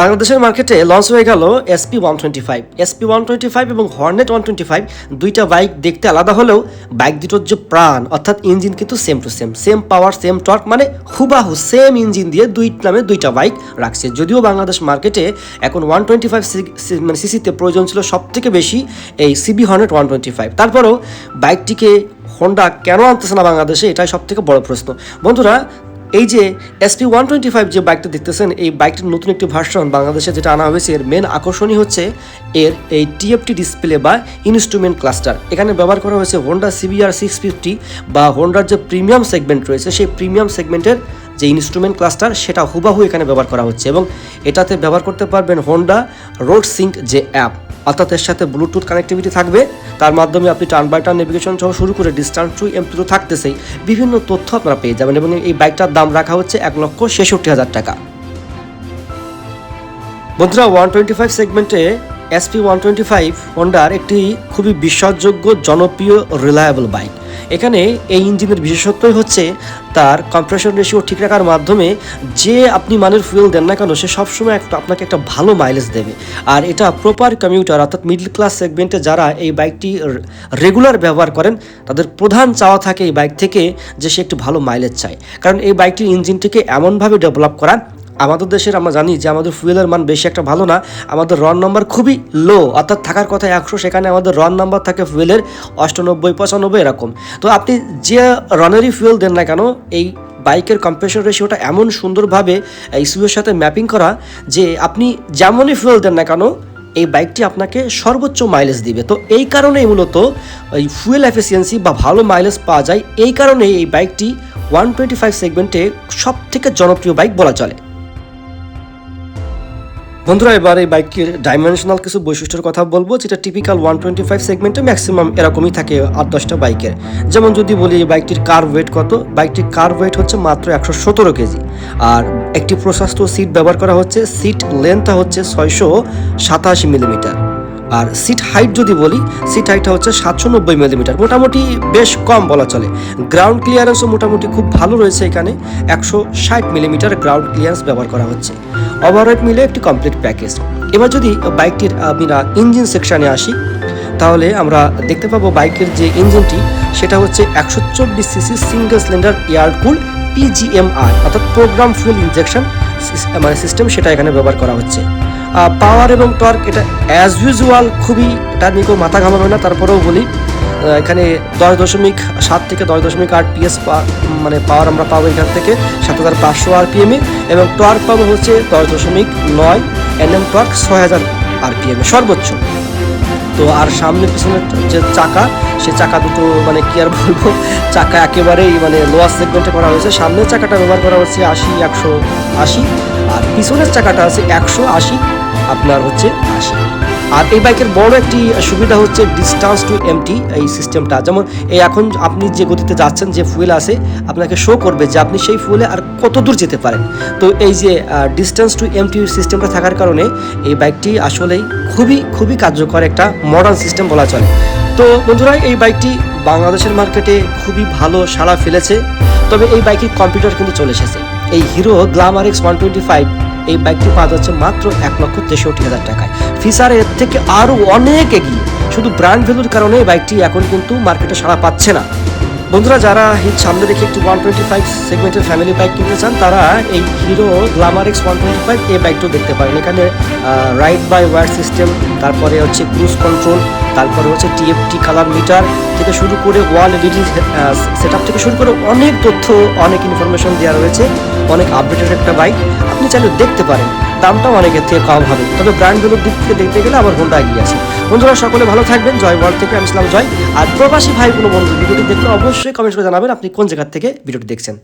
বাংলাদেশের মার্কেটে লঞ্চ হয়ে গেল SP one twenty five SP one twenty five এবং হর্নেট ওয়ান টোয়েন্টি ফাইভ দুইটা বাইক দেখতে আলাদা হলেও বাইক দুটোর যে প্রাণ, অর্থাৎ ইঞ্জিন কিন্তু same to same same power same torque মানে হুবাহু সেম ইঞ্জিন দিয়ে দুই নামে দুইটা বাইক রাখছে। যদিও বাংলাদেশ মার্কেটে এখন ওয়ান টোয়েন্টি ফাইভ মানে সিসিতে প্রয়োজন ছিল সব থেকে বেশি এই CB Hornet one twenty five তারপরেও বাইকটিকে হোন্ডা কেন আনতেছে না বাংলাদেশে, এটাই সব থেকে বড় প্রশ্ন। বন্ধুরা এই যে এসপি ওয়ান টোয়েন্টি ফাইভ যে বাইকটা দেখতেছেন, এই বাইকটির নতুন একটি ভার্সন বাংলাদেশে যেটা আনা হয়েছে, এর মেন আকর্ষণই হচ্ছে এর এই টিএফটি ডিসপ্লে বা ইনস্ট্রুমেন্ট ক্লাস্টার এখানে ব্যবহার করা হয়েছে হোন্ডা সিবিআর সিক্স ফিফটি বা হোন্ডার যে প্রিমিয়াম সেগমেন্ট রয়েছে, সেই প্রিমিয়াম সেগমেন্টের যে ইনস্ট্রুমেন্ট ক্লাস্টার সেটা হুবাহু এখানে ব্যবহার করা হচ্ছে এবং এটাতে ব্যবহার করতে পারবেন হোন্ডা রোড সিঙ্ক যে অ্যাপ অর্থাৎ এর সাথে ব্লুটুথ কানেক্টিভিটি থাকবে। তার মাধ্যমে আপনি টার্ন বাই টার্ন নেভিগেশন সহ শুরু করে ডিস্টান্স টু এমপি তো থাকতেছেই বিভিন্ন তথ্য আপনারা পেয়ে যাবেন এবং এই বাইকটার দাম রাখা হচ্ছে এক লক্ষ ছেষট্টি হাজার টাকা। বন্ধুরা ওয়ান টোয়েন্টি ফাইভ সেগমেন্টে এসপি ওয়ান টোয়েন্টি ফাইভ হন্ডার একটি খুবই বিশ্বাসযোগ্য জনপ্রিয় রিলায়েবল বাইক এখানে এই ইঞ্জিনের বিশেষত্বই হচ্ছে তার কম্প্রেশন রেশিও ঠিক রাখার মাধ্যমে যে আপনি মানের ফুয়েল দেন না কেন, সে সবসময় একটা, আপনাকে একটা ভালো মাইলেজ দেবে। আর এটা প্রপার কমিউটার অর্থাৎ মিডল ক্লাস সেগমেন্টে যারা এই বাইকটি রেগুলার ব্যবহার করেন, তাদের প্রধান চাওয়া থাকে এই বাইক থেকে যে সে একটু ভালো মাইলেজ চায়। কারণ এই বাইকটির ইঞ্জিনটিকে এমনভাবে ডেভেলপ করা আমাদের দেশের আমরা জানি যে আমাদের ফুয়েলের মান বেশি একটা ভালো না, আমাদের রন নাম্বার খুবই লো অর্থাৎ থাকার কথা একশো, সেখানে আমাদের রন নাম্বার থাকে ফুয়েলের অষ্টানব্বই, পঁচানব্বই এরকম। তো আপনি যে রনেরই ফুয়েল দেন না কেন, এই বাইকের কম্প্রেশন রেশিওটা এমন সুন্দরভাবে ইস্যুয়ের সাথে ম্যাপিং করা যে আপনি যেমনই ফুয়েল দেন না কেন, এই বাইকটি আপনাকে সর্বোচ্চ মাইলেজ দিবে। তো এই কারণেই মূলত এই ফুয়েল এফিসিয়েন্সি বা ভালো মাইলেজ পাওয়া যায়। এই কারণেই এই বাইকটি ওয়ান টোয়েন্টি ফাইভ সেগমেন্টে সব থেকে জনপ্রিয় বাইক বলা চলে। বন্ধুরা, এবার এই বাইকের ডাইমেনশনাল কিছু বৈশিষ্ট্যের কথা বলব, যেটা টিপিক্যাল ওয়ান টোয়েন্টি ফাইভ সেগমেন্টে ম্যাক্সিমাম এরকমই থাকে আট দশটা বাইকের। যেমন যদি বলি এই বাইকটির কার ওয়েট কত, বাইকটির কার ওয়েট হচ্ছে মাত্র একশো সতেরো কেজি। আর একটি প্রশস্ত সিট ব্যবহার করা হচ্ছে সিট লেন্থটা হচ্ছে ছয়শো সাতাশি মিলিমিটার আর সিট হাইট যদি বলি সিট হাইটটা হচ্ছে সাতশো নব্বই মিলিমিটার মোটামুটি বেশ কম বলা চলে। গ্রাউন্ড ক্লিয়ারেন্সও মোটামুটি খুব ভালো রয়েছে এখানে, একশো ষাট মিলিমিটার গ্রাউন্ড ক্লিয়ারেন্স ব্যবহার করা হচ্ছে। ওভারওয়েট মিলে একটি কমপ্লিট প্যাকেজ এবার যদি বাইকটির আমরা ইঞ্জিন সেকশানে আসি, তাহলে আমরা দেখতে পাবো বাইকের যে ইঞ্জিনটি সেটা হচ্ছে একশো চব্বিশ CC single cylinder air cool PGMR অর্থাৎ প্রোগ্রাম ফুয়েল ইনজেকশন মানে সিস্টেম সেটা এখানে ব্যবহার করা হচ্ছে। পাওয়ার এবং টর্ক এটা অ্যাজ ইউজুয়াল খুবই এটা নিয়ে কেউ মাথা ঘামাবে না, তারপরেও বলি এখানে দশ দশমিক সাত থেকে দশ দশমিক আট পিএস মানে পাওয়ার আমরা পাবো এখান থেকে সাত হাজার পাঁচশো আরপিএমে এবং টর্ক পাবো হচ্ছে দশ দশমিক নয় এনএম টর্ক ছয় হাজার আরপিএমে সর্বোচ্চ। তো আর সামনে পিছনে যে চাকা, সে চাকা দুটো মানে কি আর বলব, চাকা একেবারেই মানে লোয়ার সেগমেন্টে করা হয়েছে। সামনের চাকাটা ব্যবহার করা হচ্ছে আশি, একশো আশি আর পিছনের চাকাটা আছে একশো আশি। আপনার হচ্ছে আশি আর এই বাইকের বড় একটি সুবিধা হচ্ছে ডিস্টান্স টু এমটি এই সিস্টেমটা যেমন এই এখন আপনি যে গতিতে যাচ্ছেন, যে ফুয়েল আছে, আপনাকে শো করবে যে আপনি সেই ফুয়েলে আর কত দূর যেতে পারেন। তো এই যে ডিস্টেন্স টু এমটি সিস্টেমটা থাকার কারণে এই বাইকটি আসলেই খুবই খুবই কার্যকর একটা মডার্ন সিস্টেম বলা চলে। তো বন্ধুরা, এই বাইকটি বাংলাদেশের মার্কেটে খুবই ভালো সাড়া ফেলেছে। তবে এই বাইকের কম্পিউটার কিন্তু চলে এসেছে। এই Hero Glamour X one twenty five, এই বাইকটি পাওয়া যাচ্ছে মাত্র এক লক্ষ তেষট্টি হাজার টাকায়। ফিসার এর থেকে আরও অনেক এগিয়ে। শুধু ব্র্যান্ড ভ্যালুর কারণে এই বাইকটি এখন কিন্তু মার্কেটে সাড়া পাচ্ছে না। বন্ধুরা, যারা হিট সামনে রেখে একটু ওয়ান টোয়েন্টি ফাইভ সেগমেন্টের ফ্যামিলি বাইক কিনতে চান, তারা এই Hero Glamour X one twenty five এই বাইকটাও দেখতে পারেন। এখানে রাইড বাই ওয়ার সিস্টেম তারপরে হচ্ছে ক্রুজ কন্ট্রোল তারপরে হচ্ছে টিএফটি কালার মিটার থেকে শুরু করে ওয়াল এলইডি সেট থেকে শুরু করে অনেক তথ্য, অনেক ইনফরমেশন দেওয়া রয়েছে, অনেক আপডেটেড একটা বাইক আপনি চাইলে দেখতে পারেন, দামটাও অনেকের থেকে কম হবে। তবে ব্র্যান্ডগুলোর দিক থেকে দেখতে গেলে আবার হোন্ডা এগিয়ে আছে। বন্ধুরা, সকলে ভালো থাকবেন। জয় ওয়ার্ল্ড থেকে, আমি ইসলাম জয়। আর প্রবাসী ভাই কোনো বন্ধু ভিডিওটি দেখলে অবশ্যই কমেন্ট করে জানাবেন আপনি কোন জায়গার থেকে ভিডিওটি দেখছেন।